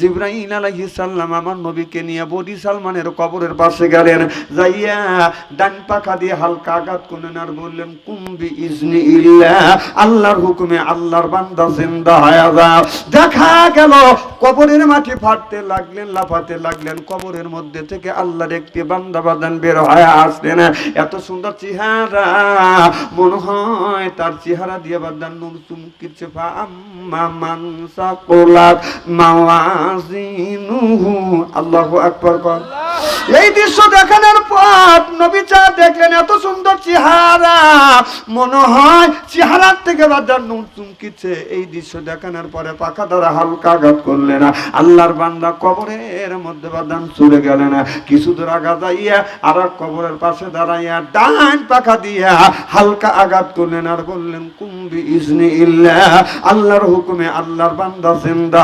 জিব্রাহিম আলাইহিস সালাম আমার নবীকে নিয়ে বডি সালমানের কবরের পাশে গেলেন। যাইয়া ডান পাখা দিয়ে হালকা আঘাত করলেন আর বললেন কুম্বি ইজনি ইল্লাহ আল্লাহর হুকুমে আল্লাহর বান্দা জিন্দা হয়ে যাও দেখা গেল, কবরের মাটি ফাটতে লাগলেন, লাফাতে লাগলেন। কবরের মধ্যে থেকে আল্লাহর একটি বান্দা বাদান বের হয়ে আসলেন। এত সুন্দর চেহারা, মনে হয় তার চেহারা দিয়ে বাদান নুর নুন চুমকিছে আম্মা মান সাকুলাত আল্লাহু আকবার কর। এই দৃশ্য দেখানোর পর নবী চা দেখলেন এত সুন্দর চেহারা। মনে হয় চেহারার থেকে বাজার নুন চুমকিছে। এই দৃশ্য দেখানোর পরে পাখা দ্বারা হালকা আঘাত করলেন আল্লাহর বান্দা কবরের মধ্যে বাদান চলে গেলেন কিছু দূর আঘাত যাইয়া আর কবরের পাশে দাঁড়াইয়া ডান পাখা দিয়া হালকা আঘাত করলেন আর বললেন কুম্বি আল্লাহর হুকুমে আল্লাহর বান্দা জিন্দা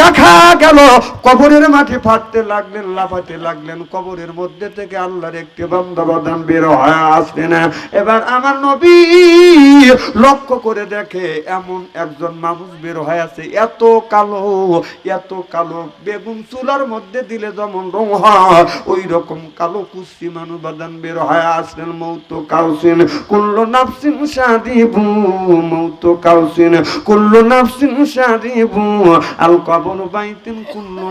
দেখা গেল, কবরের ফাটতে লাগলেন, লাফাতে লাগলেন, কবরের মধ্যে থেকে আল্লাহর একটি বান্দা বের হয়ে আসলেন এবার আমার নবী লক্ষ্য করে দেখে এমন একজন মানুষ বের হয়ে আছে, এত কালো এত কালো, বেগুন চুলার মধ্যে দিলে যেমন রং হয় ওই রকম কালো কুস্তি মানুষ বাদান বের হয়ে আসলেন মৌত কাউসিন। কুল্লো নাফসিন সাদিবু মৌত কাউসিন, কুল্লো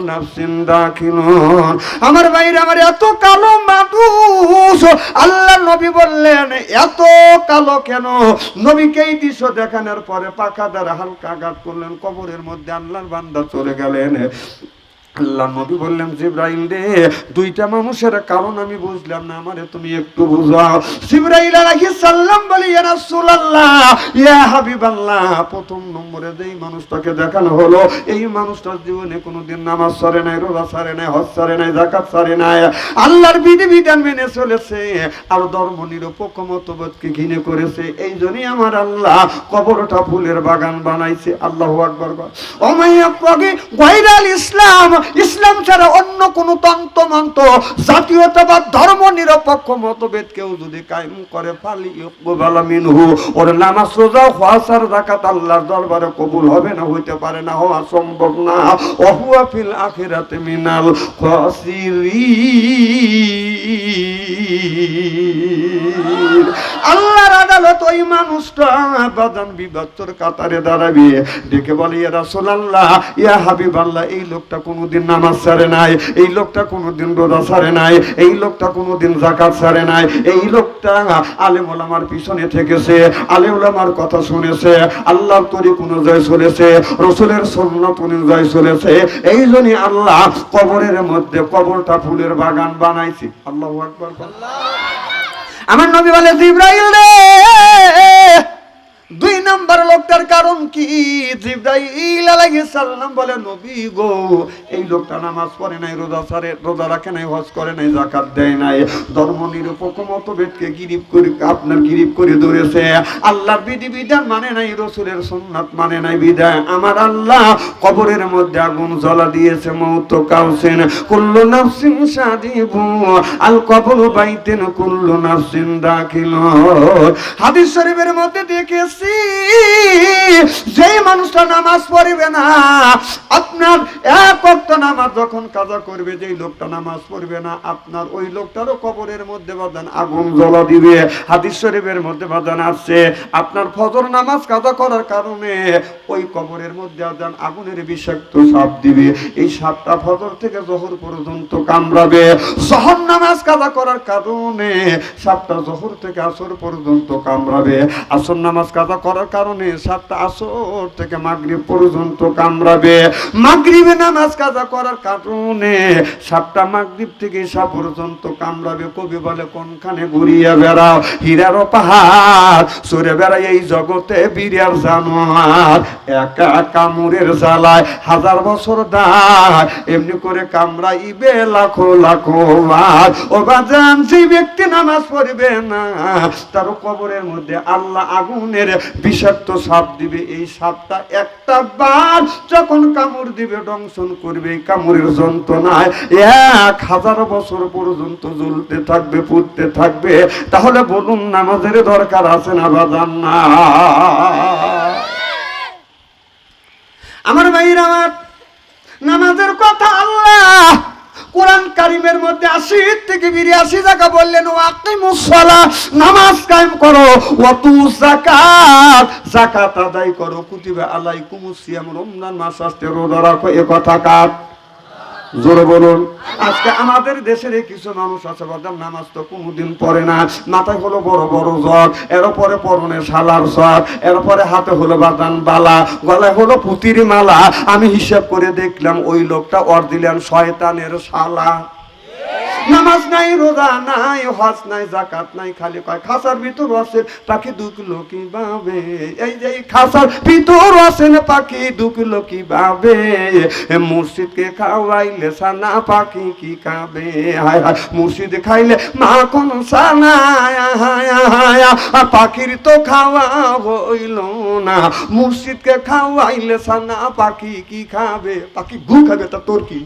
নাফসিন দাখিলুন। আমার বাইরে আমার এত কালো মানুষ আল্লাহ নবী বললেন, এত কালো কেন? নবীকে এই দৃশ্য দেখানোর পরে পাকা দ্বারা হালকা আঘাত করলেন, কবরের মধ্যে আল্লাহর বান্দা চলে গেলেন। আল্লাহ নবী বললেন, জিব্রাইল রে, দুইটা মানুষের কারণ আমি বুঝলাম না, আমারে তুমি একটু বুঝাও। জিব্রাইল আলাইহিস সালাম বলি, ইয়া রাসূলুল্লাহ, ইয়া হাবিবাল্লাহ। প্রথম নম্বরে যেই মানুষটাকে দেখানো হলো, এই মানুষটার জীবনে কোনোদিন নামাজ সারে নাই, রোজা সারে নাই, হজ সারে নাই, যাকাত সারে নাই। আল্লাহর বিধি বিধান মেনে চলেছে, আর ধর্ম নিরপেক্ষ মতবাদকে ঘৃণে করেছে। এই জন্যই আমার আল্লাহ কবরটা ফুলের বাগান বানাইছে। আল্লাহু আকবার। ওমাইয়া পাগি গায়রাল ইসলাম ইসলাম ছাড়া অন্য কোন তন্ত্র মন্ত্র জাতীয়তাবাদ ধর্ম নিরপেক্ষ মতভেদ কেউ যদি কায়েম করে, ফালি মিনহু, ওর নামাজ, রোজা আল্লাহর দরবারে কবুল হবে না, হইতে পারে না, হওয়া সম্ভব না। ওহুয়া ফিল মিনাল খাসিরিন। আল্লাহর আদালত ওই মানুষটা বাদান কাতারে দাঁড়াবি। ডেকে বলে, ইয়া রাসূলুল্লাহ, ইয়া হাবিবাল্লাহ, এই লোকটা কোনোদিন নামাজ ছাড়ে নাই, এই লোকটা কোনোদিন রোজা ছাড়ে নাই, এই লোকটা কোনোদিন যাকাত ছাড়ে নাই, এই লোকটা আলেম ওলামার পিছনে থেকেছে আলেম ওলামার কথা শুনেছে, আল্লাহর তরিক অনুযায়ী চলেছে, রসুলের সুন্নত অনুযায়ী চলেছে, এই জন্যই আল্লাহ কবরের মধ্যে কবরটা ফুলের বাগান বানাইছে। আল্লাহ আমার নবী বলে, জিব্রাইল রে! দুই নাম্বার লোকটার কারণ কি? বলে, নবী গো, এই লোকটা নামাজ নাই, রোজা সারে, রোজা রাখে নাই, হজ করে নাই দেয় নাই। ধর্ম গিরিপ করে, আপনার গিরিপ করে ধরেছে। আল্লাহর বিধি বিধান মানে নাই, রসুলের মানে নাই, বিধান। আমার আল্লাহ কবরের মধ্যে আগুন জ্বলা দিয়েছে, মৌত কাউসেন কুল্লু নাফসিন সাদিবু আল কবর বাইতেন কুল্লু নাফসিন দাখিল হাদিস শরীফের মধ্যে দেখেছি যেই মানুষটা নামাজ পড়বে না, আপনার এক ওয়াক্ত নামাজ যখন কাজা করবে, যেই লোকটা নামাজ পড়বে না, আপনার ওই লোকটারও কবরের মধ্যে বাদান আগুন জ্বলা দিবে, হাদিস শরীফের মধ্যে বাদান আসছে। আপনার ফজর নামাজ কাজা করার কারণে ওই কবরের মধ্যে আদান আগুনের বিষাক্ত সাপ দিবে। এই সাপটা ফজর থেকে জহর পর্যন্ত কামড়াবে। জহর নামাজ কাজা করার কারণে সাপটা জহর থেকে আসর পর্যন্ত কামড়াবে। আসর নামাজ কাজা করার কারণে সাতটা আসর থেকে মাগরিব পর্যন্ত কামড়াবে। মাগরিবে নামাজ কাজা করার কারণে সাতটা মাগরিব থেকে ঈশা পর্যন্ত কামড়াবে। কবি বলে, কোনখানে ঘুরিয়ে বেড়াও? হীরারও পাহাড়, সরে বেড়াই এই জগতে বীরের জানোয়ার। একা কামড়ের জ্বালায় হাজার বছর দায় এমনি করে কামড়াইবে লাখো লাখো বার। ও বাজান সেই ব্যক্তি নামাজ পড়বে না, তার কবরের মধ্যে আল্লাহ আগুনের বিষাক্ত সাপ দিবে, এই সাপটা একটা বার যখন কামড় দিবে দংশন করবে, কামড়ের যন্ত্রণায় এক হাজার বছর পর্যন্ত জ্বলতে থাকবে, পুড়তে থাকবে। তাহলে বলুন, নামাজের দরকার আছে না বাজান না? আমার ভাইয়ের আমার নামাজ কারিমের মধ্যে আশি থেকে বিরিয়াশি জায়গা বললেন ও মুসলা নামাজ কায়েম করো। ওয়াতু জাকাত জাকাত আদায় করো। কুতিবা আলাইকুমুস সিয়াম রমজান মাস আসতে রোজা রাখো, এ কথা কার? জোরে বলুন। আজকে আমাদের দেশের কিছু মানুষ আছে বলতাম নামাজ তো কোনোদিন পড়ে না। মাথায় হলো বড় বড় জ্বর এরপরে পরনে শালার জ্বর এরপরে হাতে হলো বাদান বালা, গলায় হলো পুতির মালা। আমি হিসাব করে দেখলাম ওই লোকটা অর্দিলেন শয়তানের শালা। নামাজ নাই, রোজা নাই, হজ নাই জাকাত নাই, খালি কয়, খাসার ভিতর আছে, পাখি দুকলো কি বাবে এই যে খাসার ভিতর আছে না পাখি দুকলো কি বাবে মুর্শিদকে খাওয়াইলে সানা পাখি কি খাবে? হায় হায়, মুর্শিদ খাইলে মাখন সানা হায় হায় আর পাখির তো খাওয়া হইল না। মুর্শিদকে খাওয়াইলে সানা পাখি কি খাবে? পাখি গু খাবে, তা তোর কি?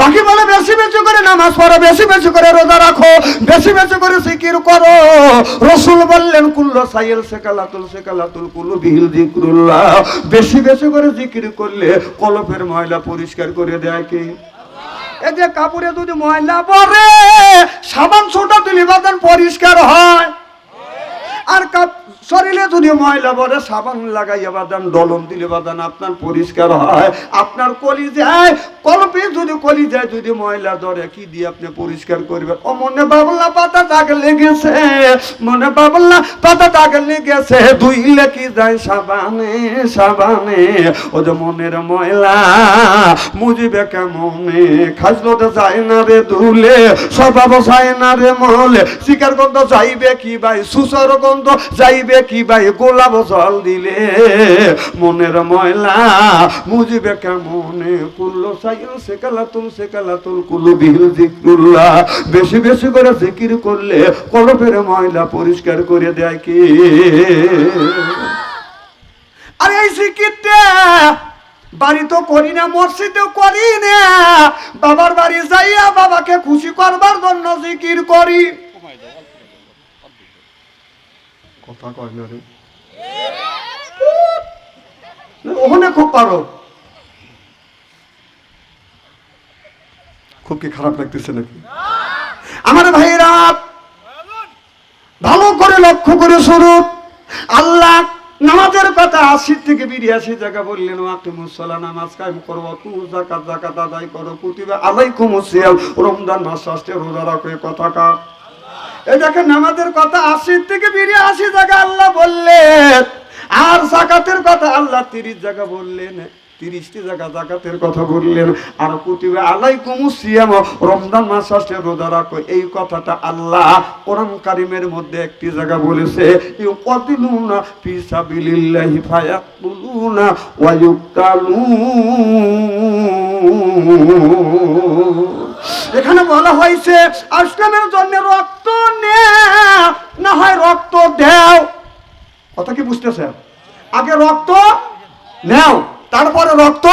পাখি বলে, বেশি বেশি করে নামাজ পড়ো, বেশি বেশি করে রোজা রাখো, বেশি বেশি করে জিকির করো। রসুল বললেন, কুল্লো সাইল সেকালাতুল সেকালাতুল কুল্লু বিহিল জিকরুল্লাহ বেশি বেশি করে জিকির করলে কলপের ময়লা পরিষ্কার করে দেয় কি? এই যে কাপড়ে যদি ময়লা পরে সাবান ছোটা তুলি বাদান পরিষ্কার হয়। আর কাপ শরীরে যদি ময়লা পরে সাবান লাগাইয়া বাদান ডলম দিলে বাদান আপনার পরিষ্কার হয়। আপনার কলি যায় কলপে যদি কলি যায় যদি ময়লা ধরে, কি দিয়ে আপনি পরিষ্কার করবেন? ও, মনে বাবলা পাতা দাগ লেগেছে, মনে বাবলা পাতা দাগ লেগেছে। ধুইলে কি যায় সাবানে সাবানে, ও যে মনের ময়লা মুজিবে কেমনে? খাজলো তো যায় না রে ধুলে স্বভাব যায় না রে মলে। শিকার গন্ধ যাইবে কি ভাই? সুসর গন্ধ যাইবে কি ভাই গোলাপ জল দিলে? মনের ময়লা মুজিবে কেমনে কুল্লো সাইল সেকালা তুল সেকালা তুল কুলু বিল জিক্রুল্লাহ বেশি বেশি করে জিকির করলে কলপের ময়লা পরিষ্কার করে দেয় কি? আরে এই জিকিরটা বাড়ি তো করি না, মসজিদেও করি না। বাবার বাড়ি যাইয়া বাবাকে খুশি করবার জন্য জিকির করি। কথা কয় না রে। ওখানে খুব পারো খুব কি খারাপ লাগতেছে নাকি? আমার ভাইরা ভালো করে লক্ষ্য করে স্বরূপ আল্লাহ নামাজের কথা আশি থেকে বিরিয়াশি জায়গা বললেন ওয়াকি মুসলা নামাজ কায়েম করব তু জাকাত জাকাত আদায় করো, কুতিবে আলাইকুম সিয়াল রমজান মাস আসছে, রোজা রাখো কথা কা দেখেন নামাজের কথা আশি থেকে বিরিয়াশি জায়গা আল্লাহ বললেন। আর জাকাতের কথা আল্লাহ তিরিশ জায়গা বললেন, তিরিশটি জায়গা জাকাতের কথা বললেন। আর কুতিবে আলাইকুম সিয়াম, রমজান মাস আসছে রোজা রাখো। এই কথাটা আল্লাহ কোরআন কারিমের মধ্যে একটি জায়গা বলেছে ইউকাতিলুনা ফি সাবিলিল্লাহি ফায়াকুলুনা ওয়া ইউকালুন এখানে বলা হয়েছে, আসলামের জন্য রক্ত নে, না হয় রক্ত দেও। কথা কি বুঝতেছে? আগে রক্ত নেও, তারপরে রক্ত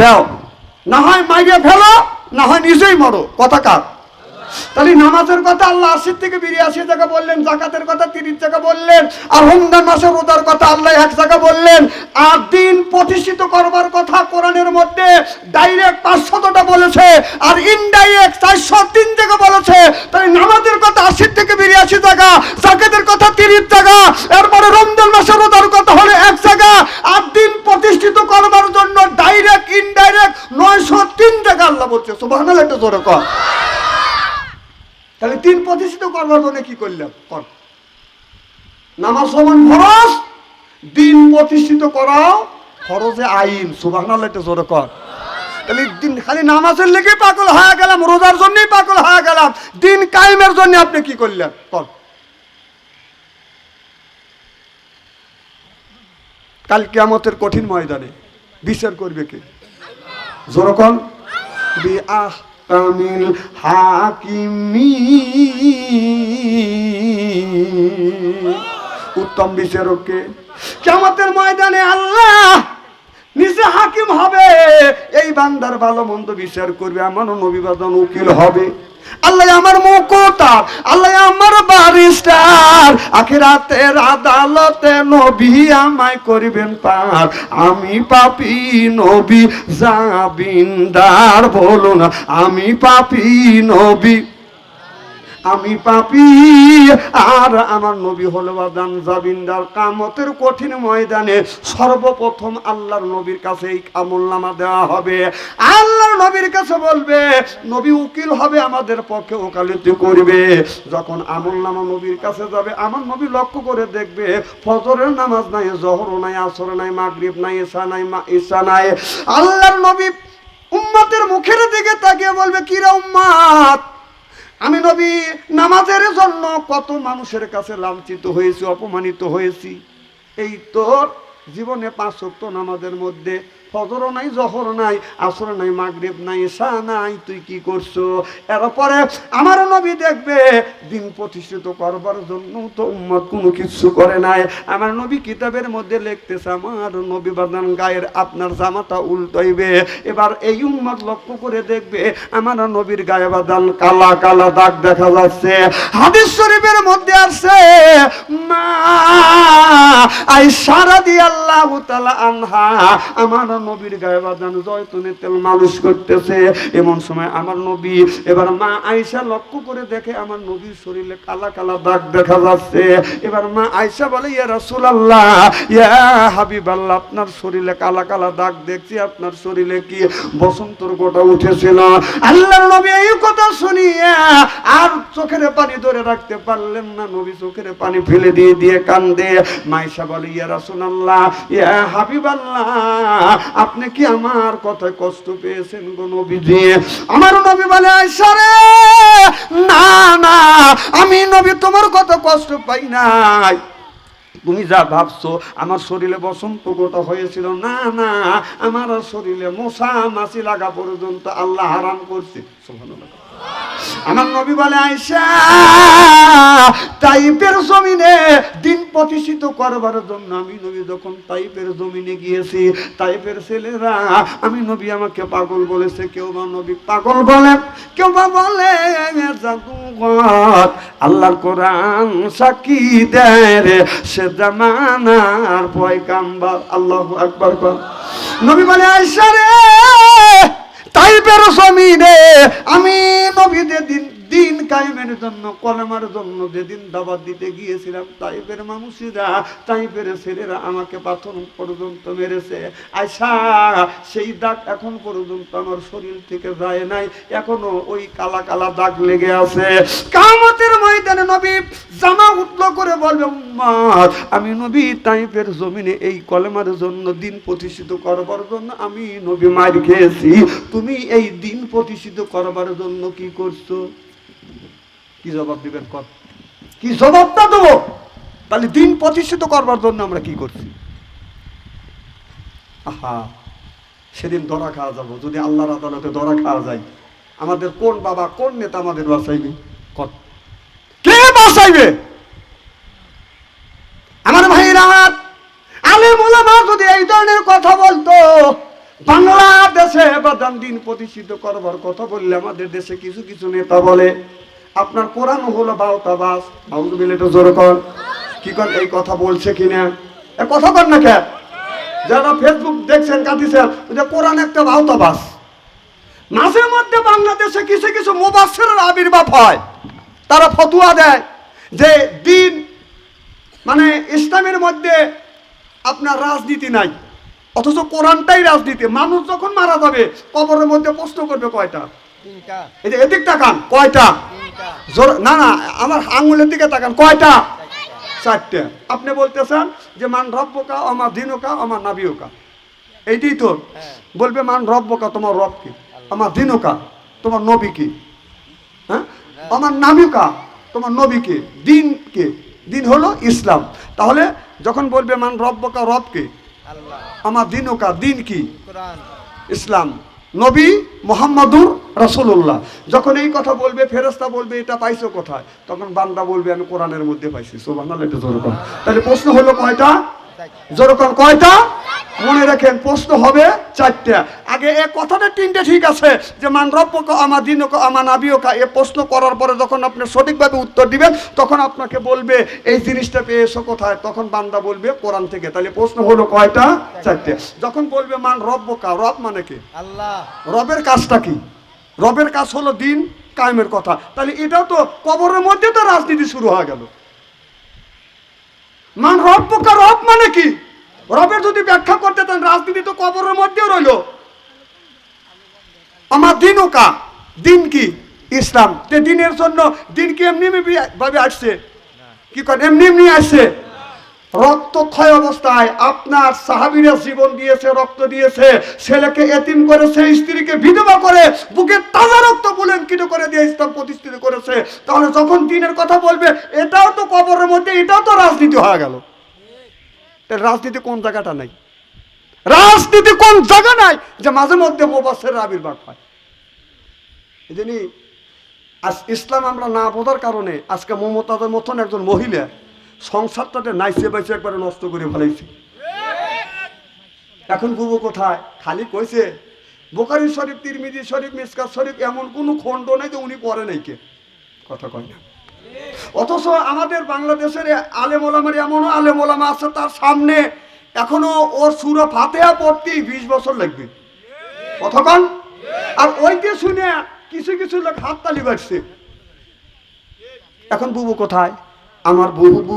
দেও। না হয় মাইরে ফেলো, না হয় নিজেই মরো। কথা কার? তাহলে নামাজের কথা আল্লাহ আশির থেকে বিরিয়াশি জায়গা বললেন, জাকাতের কথা তিরিশ জায়গা বললেন, আর রমজান মাসের রোজার কথা আল্লাহ এক জায়গা বললেন। আর দিন প্রতিষ্ঠিত করবার কথা কোরআনের মধ্যে ডাইরেক্ট পাঁচশতটা বলেছে, আর ইনডাইরেক্ট চারশো তিন জায়গা বলেছে। তাই নামাজের কথা আশির থেকে বিরিয়াশি জায়গা জাকাতের কথা তিরিশ জায়গা এরপরে রমজান মাসের রোজার কথা হলো এক জায়গা আর দিন প্রতিষ্ঠিত করবার জন্য ডাইরেক্ট ইনডাইরেক্ট নয়শো তিন জায়গা আল্লাহ বলছে। সুবাহ একটা জোরে কর তাহলে তিন প্রতিষ্ঠিত করবার জন্য কি করলাম? কর। নামাজ সমান ফরজ, দিন প্রতিষ্ঠিত করাও ফরজে আইন। সুবাহ জোরে কর। তাহলে দিন খালি নামাজের লেগে পাগল হয়ে গেলাম, রোজার জন্যই পাগল হয়ে গেলাম। দিন কায়েমের জন্য আপনি কি করলেন? কর। কাল কেমতের কঠিন ময়দানে বিচার করবে কে? জোরকন বি আহ কামিল হাকিমি। উত্তম বিচারককে কেমতের ময়দানে আল্লাহ নিজে হাকিম হবে। এই বান্দার ভালো মন্দ বিচার করবে আমারও নবী বাদন উকিল হবে। আল্লাহ আমার মুকুটার আল্লাহ আমার বারিস্টার। আখেরাতের আদালতে নবী আমায় করিবেন পার। আমি পাপি নবী, জাবিন্দার বলুন আমি পাপি নবী আমি পাপি, আর আমার নবী হলো বাদান জাবিন্দার কামতের কঠিন ময়দানে সর্বপ্রথম আল্লাহর নবীর কাছে এই আমল নামা দেওয়া হবে। আল্লাহর নবীর কাছে বলবে, নবী উকিল হবে আমাদের পক্ষে, ওকালতি করবে। যখন আমল নামা নবীর কাছে যাবে, আমার নবী লক্ষ্য করে দেখবে, ফজরের নামাজ নাই, জহর নাই, আসর নাই, মাগরিব নাই ঈশা নাই ঈশা নাই। আল্লাহর নবী উম্মাতের মুখের দিকে তাকিয়ে বলবে, কিরা উম্মাত? আমি নবী, নামাজের জন্য কত মানুষের কাছে লাঞ্ছিত হয়েছি, অপমানিত হয়েছি। এই তোর জীবনে পাঁচ সপ্তাহ নামাজের মধ্যে ফজরও নাই, জহর নাই, আসর নাই, মাগরিব নাই সা নাই, তুই কি করছ? এরপরে আমার নবী দেখবে, দিন প্রতিষ্ঠিত করবার জন্য তো উম্মত কোনো কিছু করে নাই। আমার নবী কিতাবের মধ্যে লিখতেছে, আমার নবী বাদান গায়ের আপনার জামাটা উল্টাইবে। এবার এই উম্মত লক্ষ্য করে দেখবে, আমার নবীর গায়ে বাদান কালা কালা দাগ দেখা যাচ্ছে। হাদিস শরীফের মধ্যে আছে মা আই সারা দি আল্লাহ আনহা, আমার নবীর গায়ে বাদান জয়তুনের তেল মালিশ করতেছে। এমন সময় আমার নবী, এবার মা আয়েশা লক্ষ্য করে দেখে আমার নবীর শরীরে কালা কালা দাগ দেখা যাচ্ছে। এবার মা আয়েশা বলে, ইয়া রাসূলুল্লাহ, ইয়া হাবিবাল্লাহ, আপনার শরীরে কালা কালা দাগ দেখছি, আপনার শরীরে কি বসন্তর গোটা উঠেছিল আল্লাহর নবী এই কথা শুনিয়া আর চোখের পানি ধরে রাখতে পারলেন না। নবী চোখের পানি ফেলে দিয়ে দিয়ে কান্দে। মাইশা বলে, ইয়া রাসূলুল্লাহ, ইয়া হাবিবাল্লাহ আপনি কি আমার কথায় কষ্ট পেয়েছেন গো নবীজি? আমার নবী বলে আয়েশা রে না না আমি নবী তোমার কত কষ্ট পাই নাই। তুমি যা ভাবছ আমার শরীরে বসন্ত গোটা হয়েছিল। না না আমার শরীরে মশা মাছি লাগা পর্যন্ত আল্লাহ হারাম করছে। সুবহানাল্লাহ। আমার নবী বলে আয়সা তাইপের জমিনে দিন প্রতিষ্ঠিত করবার জন্য আমি নবী যখন তাইপের জমিনে গিয়েছি, তাইপের ছেলেরা, আমি নবী আমাকে পাগল বলেছে, কেউ বা নবী পাগল বলে, কেউ বা বলে আল্লাহর কোরআন সাকি দেয় সে জামানার পয়গাম্বার, আল্লাহ আকবার নবী বলে আয়সা রে তাইপের জমিনে আমি নবীদের দিন কায়েমের জন্য, কলেমার জন্য যেদিন দাবাত দিতে গিয়েছিলাম তাইপের মানুষেরা তাইপের ছেলেরা আমাকে পাথর পর্যন্ত মেরেছে। আয়সা, সেই দাগ এখন পর্যন্ত আমার শরীর থেকে যায় নাই, এখনও ওই কালা কালা দাগ লেগে আছে। কামতের ময়দানে নবী জামা উঠল করে বলবে আমি নবী তাইপের জমিনে এই কলেমার জন্য দিন প্রতিষ্ঠিত করবার জন্য আমি নবী মার খেয়েছি। তুমি এই দিন প্রতিষ্ঠিত করবার জন্য কি করছ? কি জবাব দিবেন কর? কি জবাবটা দেবো? তাহলে দিন প্রতিষ্ঠিত করবার জন্য আমরা কি করছি? আহা, সেদিন ধরা খাওয়া যাব। যদি আল্লাহর আদালতে ধরা খাওয়া যায়, আমাদের কোন বাবা, কোন নেতা আমাদের বাঁচাইবে? কর। কে বাঁচাইবে? আমার ভাইরা আলে মোলামা যদি এই ধরনের কথা বলতো, বাংলাদেশে দিন প্রতিষ্ঠিত করবার কথা বললে আমাদের দেশে কিছু কিছু নেতা বলে আপনার কোরআন হলো বাউতা বাস বাউল মিলে তো জোর কর কি কর এই কথা বলছে কিনা? এ কথা কর না কে যারা ফেসবুক দেখছেন, কাঁদিছেন যে কোরআন একটা বাউতা বাস মাঝে মধ্যে বাংলাদেশে কিছু কিছু মুবাসের আবির্ভাব হয়। তারা ফতুয়া দেয় যে দিন মানে ইসলামের মধ্যে আপনার রাজনীতি নাই। অথচ কোরআনটাই রাজনীতি। মানুষ যখন মারা যাবে, কবরের মধ্যে প্রশ্ন করবে কয়টা? এদিক তাকান কয়টা? জোর- না না আমার আঙুলের দিকে তাকান কয়টা? চারটে। আপনি বলতেছেন যে মান রব্বকা আমার দিনকা আমার নাবিওকা এইটাই তো। হ্যাঁ। বলবে মান রব্বকা তোমার রব কি? আমার দিনকা তোমার নবী কি? হ্যাঁ? আমার নাবিকা তোমার নবী কে? দিন কে? দিন হলো ইসলাম। তাহলে যখন বলবে মান রব্বকা রব কে? আমার দিনকা দিন কি? ইসলাম। নবী মোহাম্মদুর রসুল্লাহ যখন এই কথা বলবে ফেরস্তা বলবে, এটা পাইছো কোথায়? তখন বান্দা বলবে, আমি কোরআনের মধ্যে পাইছি। সোবান এটা। তাহলে প্রশ্ন হলো কয়টা? জোরকম কয়টা? মনে রাখেন প্রশ্ন হবে চারটা। আগে এ কথাটা তিনটে ঠিক আছে যে মান রব্য আমার দিন আমার নাবিও এ প্রশ্ন করার পরে যখন আপনি সঠিকভাবে উত্তর দিবেন তখন আপনাকে বলবে এই জিনিসটা পেয়েছ কোথায়? তখন বান্দা বলবে কোরআন থেকে। তাহলে প্রশ্ন হলো কয়টা? চারটে। যখন বলবে মান রব্য কা রব মানে কি? আল্লাহ। রবের কাজটা কি? রবের কাজ হলো দিন কায়েমের কথা। তাহলে এটাও তো কবরের মধ্যে তো রাজনীতি শুরু হয়ে গেল। মান রব পোকা রব মানে কি? রবের যদি ব্যাখ্যা করতে তাহলে রাজনীতি তো কবরের মধ্যেও রইল। আমার দিন কা দিন কি? ইসলাম। তে দিনের জন্য দিন কি এমনি ভাবে আসছে? কি করে এমনি এমনি আসছে। রক্তক্ষয় অবস্থায় আপনার সাহাবিরা জীবন দিয়েছে, রক্ত দিয়েছে। ছেলেকে এতিম করেছে স্ত্রীকে বিধবা করে, বুকে তাজা রক্ত বুলেঙ্কিত করে দিয়ে ইসলাম প্রতিষ্ঠিত করেছে। তাহলে যখন দিনের কথা বলবে, এটাও তো কবরের মধ্যে, এটাও তো রাজনীতি হয়ে গেল। রাজনীতি কোন জায়গাটা নাই? রাজনীতি কোন জায়গা নাই যে মাঝে মধ্যে মোবাসের আবির্ভাব হয়? এই আজ ইসলাম আমরা না বোঝার কারণে আজকে মমতাদের মতন একজন মহিলা সংসারটাতে নাইসে বাইসে একবারে নষ্ট করে ফেলাইছে। এখন বুবু কোথায়? খালি কইছে, বোকারি শরীফ, তিরমিজি শরীফ, মিসকাত শরীফ এমন কোনো খণ্ড নেই যে উনি পড়ে নাই কে। কথা কয় না। অথচ আমাদের বাংলাদেশের আলেম ওলামার এমনও আলেম ওলামা আছে তার সামনে এখনও ওর সুরা ফাতেহা পড়তেই বিশ বছর লাগবে। কতক্ষণ আর ওইকে শুনে কিছু কিছু লোক হাততালি বাড়ছে এখন বুবু কোথায়? আমার বুবু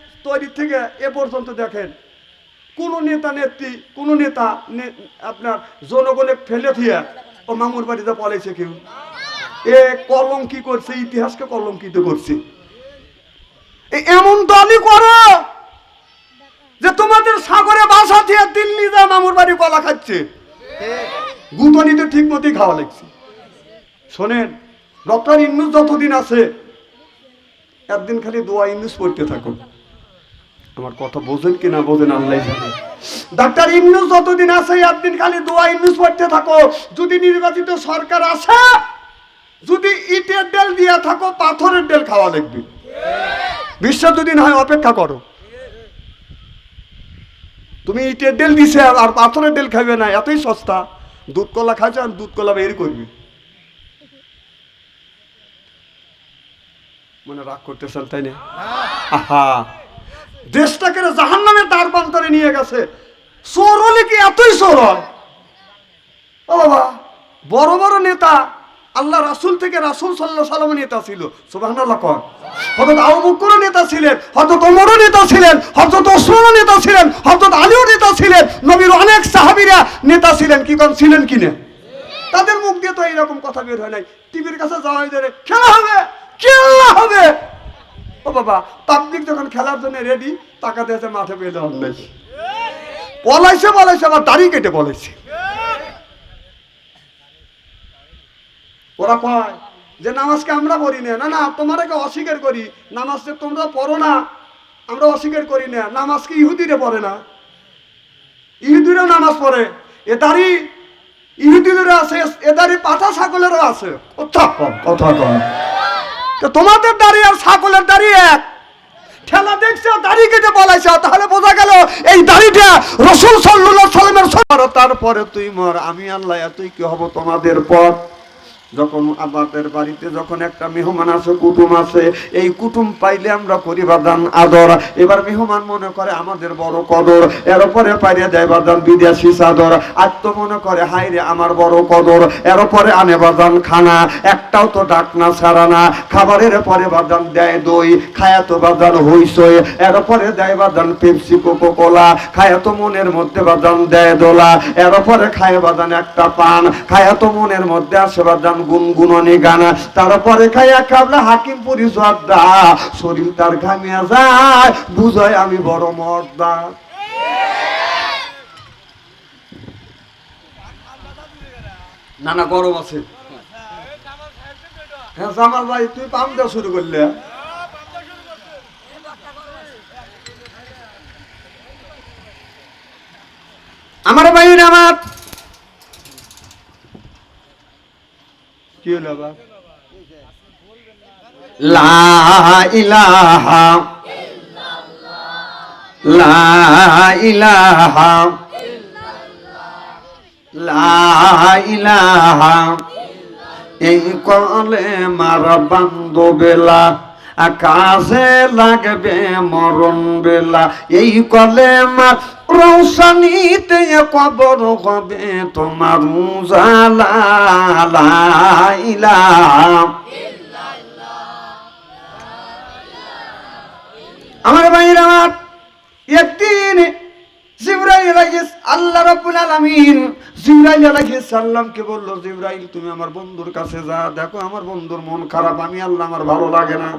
তৈরি থেকে এ পর্যন্ত দেখেন, কোন নেতা নেত্রী, কোন নেতা আপনার জনগণে ফেলে দিয়ে ও মামুর বাড়িতে পলাইছে কেউ। এ কলম কি করছে, ইতিহাসকে কলঙ্কিত করছে। এমন দলই করো যে তোমাদের সাগরে বাসা দিয়ে দিল্লি যা মামুর বাড়ি কলা খাচ্ছে। গুতনি তো ঠিক মতোই খাওয়া লাগছে। শোনেন, ডক্টর ইন্নুস যতদিন আছে, একদিন খালি দোয়া ইন্নুস পড়তে থাকুন আমার কথা বোঝেন কি না বোঝেন, আল্লাহ জানে। ডাক্তার ইন্নুস যতদিন আছে, একদিন খালি দোয়া ইন্নুস পড়তে থাকো। যদি নির্বাচিত সরকার আসে, যদি ইটের ডেল দিয়া থাকো, পাথরের ডেল খাওয়া লাগবে বিশ্ব দুদিন হয়, অপেক্ষা করো। তুমি ইটের ডেল দিছে, আর পাথরের ডেল খাবে না, এতই সস্তা। দুধ কলা খাচ্ছে আর দুধ কলা বের করবি। মনে রাগ করতেছেন, তাই না? আহা। দেশটাকে জাহান নামের দ্বার প্রান্তরে নিয়ে গেছে। চোর হলে কি এতই চোর ও বাবা, বড় বড় নেতা আল্লাহ রাসুল থেকে রাসুল সাল্লাহ সাল্লাম নেতা ছিল। সুবহানাল্লাহ কর হযরত আবু বকর নেতা ছিলেন, হযরত ওমরও নেতা ছিলেন, হযরত ওসমানও নেতা ছিলেন, হযরত আলীও নেতা ছিলেন, নবীর অনেক সাহাবীরা নেতা ছিলেন। কি কোন, ছিলেন কিনা তাদের মুখ দিয়ে তো এইরকম কথা বের হয় নাই। টিভির কাছে যাওয়া হয়ে যায় খেলা হবে খেলা হবে। ও বাবা পাবলিক যখন খেলার জন্য রেডি টাকা দিয়েছে, মাঠে পেয়ে দেওয়ার নাই পলাইছে পলাইছে, আবার দাড়ি কেটে পলাইছে। ওরা কয়, যে নামাজকে আমরা পড়ি না। না না তোমারাকে অস্বীকার করি। নামাজকে তোমরা পড়ো না, আমরা অস্বীকার করি না। নামাজকে ইহুদিরে পড়ে না? ইহুদিরাও নামাজ পড়ে। এ দাড়ি, ইহুদিদেরও আছে, এ দাড়ি পাঠা ছাগলেরও আছে। কথা কথা কম তো তোমাদের দাঁড়িয়ে আর ছাগলের দাঁড়িয়ে খেলা দেখছ, দাড়ি কেটে বলাইছ, তাহলে বোঝা গেল এই দাড়িটা রসুল সাল্লামের সবার তারপরে তুই মর, আমি আল্লাহ তুই কি হব তোমাদের পর? যখন আমাদের বাড়িতে যখন একটা মেহমান আছে কুটুম আছে এই কুটুম পাইলে আমরা করি বাদান আদর। এবার মেহমান মনে করে আমাদের বড় কদর, এর পরে পাইরে দেয় বাদান বিদেশি চাদর। তো মনে করে হাই রে, আমার বড় কদর। এর পরে আনে বাদান খানা, একটাও তো ডাক না, ছাড়া না। খাবারের পরে বাদান দেয় দই, খায়া তো বাদান হইসই এর পরে দেয় বাদান পেপসি কোকো কোলা খায়া তো মনের মধ্যে বাদান দেয় দোলা। এর পরে খায় বাদান একটা পান, খায়া তো মনের মধ্যে আসে বাদান গুনগুননি গানা। তারপরে খায়া কাবলা হাকিম পুরি জর্দা শরীর তার ঘামিয়া যায়, বুঝয় আমি বড় মর্দা। না না গরম আছে। হ্যাঁ জামাল ভাই, তুই পাম শুরু করলে আমার ভাই আমার কি হলো আবার লা ইলাহা লা ইলাহা এই কলে মার বান্ধবেলা আকাশে লাগবে মরণ বেলা। এই কলে মার রৌসানিতে কবর হবে তোমার আমার বাইরে আমার একদিন জিব্রাইল আলাইহিস, আল্লাহ রাব্বুল আলামিন জিব্রাইল আলাইহিস সালামকে বলল, জিব্রাইল, তুমি আমার বন্ধুর কাছে যা, দেখো আমার বন্ধুর মন খারাপ, আমি আল্লাহ আমার ভালো লাগে না।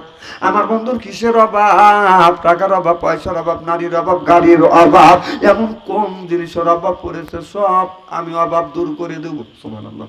আমার বন্ধুর কিসের অভাব? টাকার অভাব, পয়সার অভাব, নারীর অভাব, গাড়ির অভাব, এমন কম জিনিসের অভাব পড়েছে? সব আমি অভাব দূর করে দেবো। সুবহানাল্লাহ।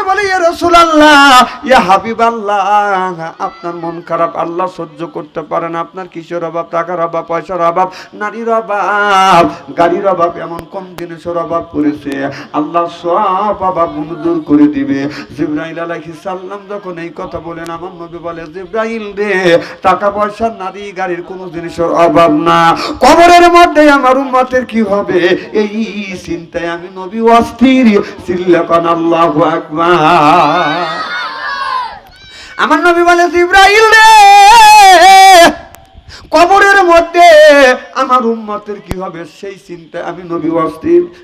বলে ইয়া ইয়া হাবিবাল্লাহ আপনার মন খারাপ, আল্লাহ সহ্য করতে পারে না। আপনার কিসের অভাব, টাকার অভাব, পয়সার অভাব, নারীর অভাব, গাড়ির অভাব, এমন কম জিনিসের অভাব করেছে আল্লাহ সব অভাব দূর করে দিবে। জিব্রাইল আলাইহিস সালাম যখন এই কথা বলেন, আমার নবী বলে, জিব্রাইল রে, টাকা পয়সা, নারী, গাড়ির কোনো জিনিসের অভাব না। কবরের মধ্যে আমার উম্মতের কি হবে? এই চিন্তায় আমি নবী অস্থির। সিল্লাকান আল্লাহ আকবার। আমার নবী বলে, ইব্রাহিম রে, কবরের মধ্যে আমার উম্মতের কি হবে? সেই চিন্তা আমি নবী অস্থির।